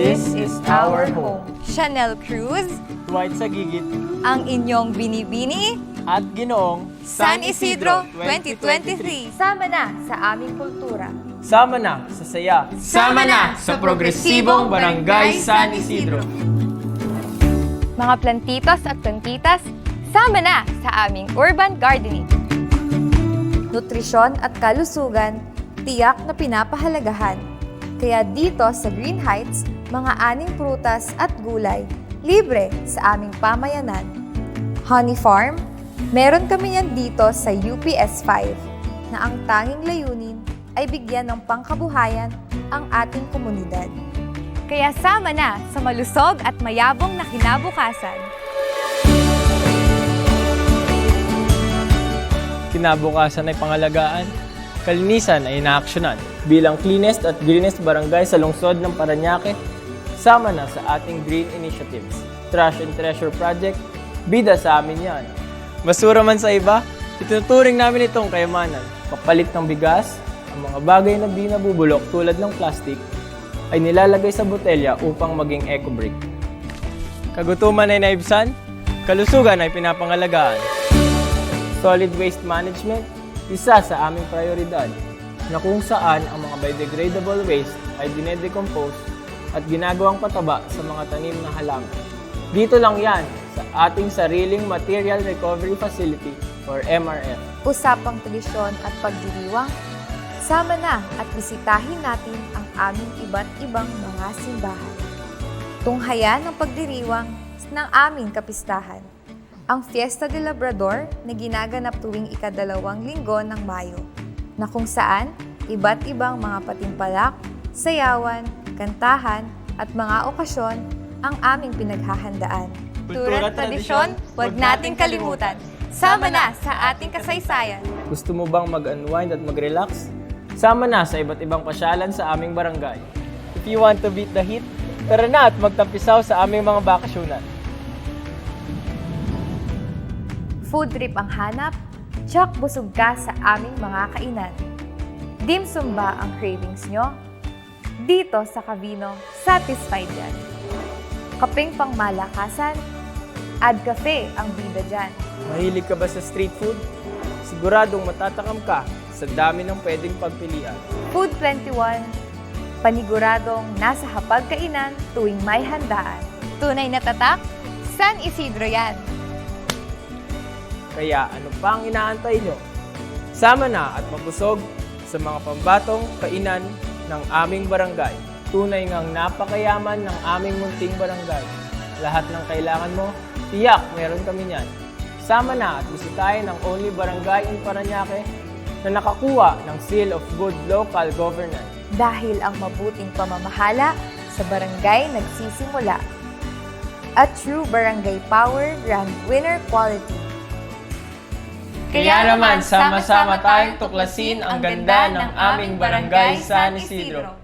This is our home. Chanel Cruz, Dwight Sagigit ang inyong binibini, at Ginoong San Isidro 2023. Sama na sa aming kultura. Sama na sa saya. Sama na sa progresibong Barangay San Isidro. Mga plantitos at plantitas, sama na sa aming urban gardening. Nutrisyon at kalusugan, tiyak na pinapahalagahan. Kaya dito sa Green Heights, mga aning prutas at gulay, libre sa aming pamayanan. Honey Farm, meron kami yan dito sa UPS 5 na ang tanging layunin ay bigyan ng pangkabuhayan ang ating komunidad. Kaya sama na sa malusog at mayabong na kinabukasan. Kinabukasan ay pangalagaan. Kalinisan ay inaaksyonan. Bilang cleanest at greenest barangay sa lungsod ng Paranaque, sama na sa ating green initiatives. Trash and Treasure Project, bida sa amin yan. Basura man sa iba, ituturing namin itong kayamanan. Papalit ng bigas, ang mga bagay na di nabubulok tulad ng plastic, ay nilalagay sa botelya upang maging eco-brick. Kagutuman ay naibsan, kalusugan ay pinapangalagaan. Solid waste management, isa sa aming prioridad na kung saan ang mga biodegradable waste ay dinedecompose at ginagawang pataba sa mga tanim na halaman. Dito lang yan sa ating sariling Material Recovery Facility or MRF. Usapang tradisyon at pagdiriwang, sama na at bisitahin natin ang aming iba't ibang mga simbahan. Tunghayan ang pagdiriwang ng aming kapistahan. Ang Fiesta de Labrador na ginaganap tuwing ikadalawang linggo ng Mayo, na kung saan iba't ibang mga patimpalak, sayawan, kantahan, at mga okasyon ang aming pinaghahandaan. Kultura at tradisyon, huwag nating kalimutan. Sama na sa ating kasaysayan. Gusto mo bang mag-unwind at mag-relax? Sama na sa iba't ibang pasyalan sa aming barangay. If you want to beat the heat, tara na at magtampisaw sa aming mga bakasyonan. Food trip ang hanap, tsak busog ka sa aming mga kainan. Dim sum ba ang cravings nyo? Dito sa Cavino, satisfied yan. Kaping pang malakasan, add cafe ang bida dyan. Mahilig ka ba sa street food? Siguradong matatakam ka sa dami ng pwedeng pagpilian. Food 21, paniguradong nasa hapag kainan tuwing may handaan. Tunay na tatak, San Isidro yan. Kaya ano pa ang inaantay nyo? Sama na at mabusog sa mga pambatong kainan ng aming barangay. Tunay ngang napakayaman ng aming munting barangay. Lahat ng kailangan mo, tiyak meron kami niyan. Sama na at bisitahin ang only barangay in Paranaque na nakakuha ng Seal of Good Local Governance. Dahil ang mabuting pamamahala sa barangay nagsisimula. A true barangay power run winner quality. Kaya naman, sama-sama tayong tuklasin ang ganda ng aming barangay San Isidro.